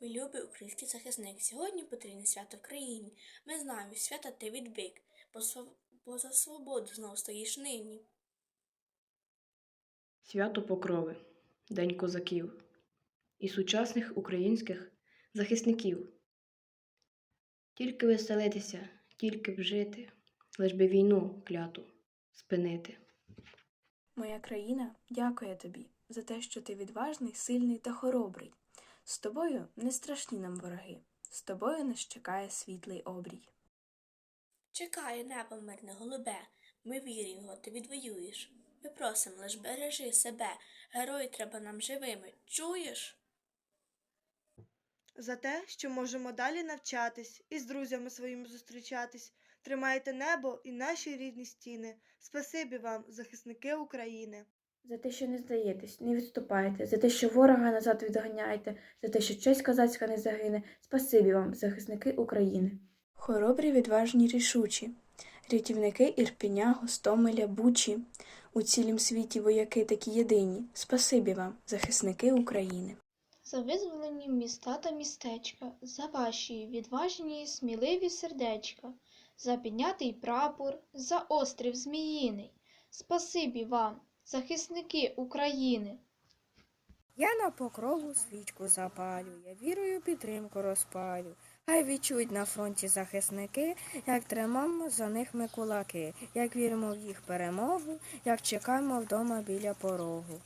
Мій любий український захисник, сьогодні потрібне свято в країні. Ми знаємо, свята ти відбик, бо, св- бо за свободу знов стоїш нині. Свято Покрови, День козаків і сучасних українських захисників. Тільки веселитися, тільки б жити, лиш би війну кляту спинити. Моя країна дякує тобі за те, що ти відважний, сильний та хоробрий. З тобою не страшні нам вороги, з тобою нас чекає світлий обрій. Чекає небо мирне голубе, ми віримо, ти відвоюєш. Ми просимо, лиш бережи себе, герої треба нам живими. Чуєш? за те, що можемо далі навчатись і з друзями своїми зустрічатись. Тримайте небо і наші рідні стіни. Спасибі вам, захисники України. За те, що не здаєтесь, не відступаєте, за те, що ворога назад відганяєте, за те, що честь козацька не загине. Спасибі вам, захисники України. Хоробрі, відважні, рішучі, рятівники Ірпеня, Гостомеля, Бучі. У цілім світі вояки такі єдині. Спасибі вам, захисники України. за визволені міста та містечка, за ваші відважні, сміливі сердечка, за піднятий прапор, за острів Зміїний. Спасибі вам, захисники України! Я на покрову свічку запалю, я вірою підтримку розпалю. Хай відчують на фронті захисники, як тримаємо за них ми кулаки, як віримо в їх перемогу, як чекаємо вдома біля порогу.